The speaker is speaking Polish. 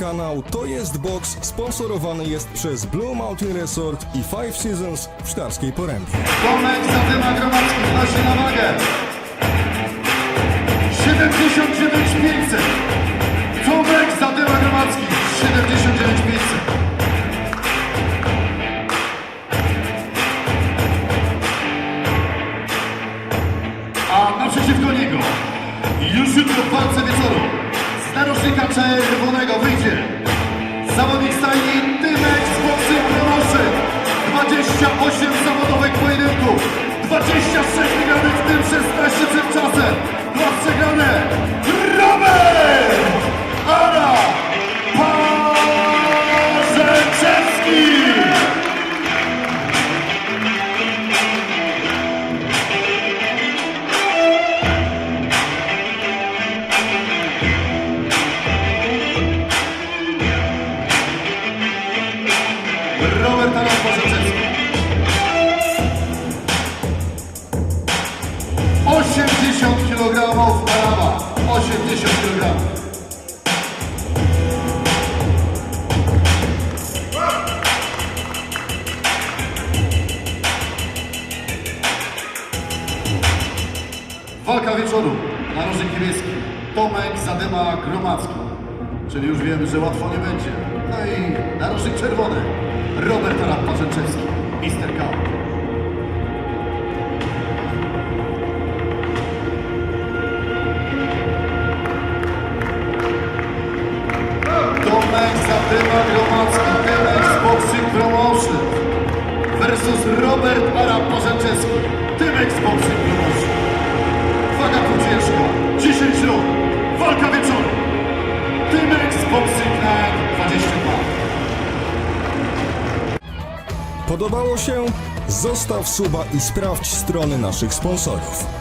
Kanał To Jest Box sponsorowany jest przez Blue Mountain Resort i Five Seasons w Sztarskiej Porębie. Tomek Zadyma Gromadzki wnosi na wagę. 79 500. Tomek Zadyma Gromadzki 79 500. A naprzeciwko niego już jutro w walce wieczoru narożnika czerwonego wyjdzie. Zawodnik stajni Ara Parzeczewski 80 kg Araba 80 kg Walka wieczoru. Narożnik niebieski. Tomek Zadyma Gromadzki. Czyli już wiemy, że łatwo nie będzie. No i narożnik czerwony. Robert Arab Parzęczewski. Mister K. Tomek Zadyma Gromadzki. Tymek z Boxing Promotion. Versus Robert Arab Parzęczewski. Tymek z Boxing Promotion. Waga tu ciężka. 10 rund. Walka wieczoru. Tymek z Night 22. Podobało się? Zostaw suba i sprawdź strony naszych sponsorów.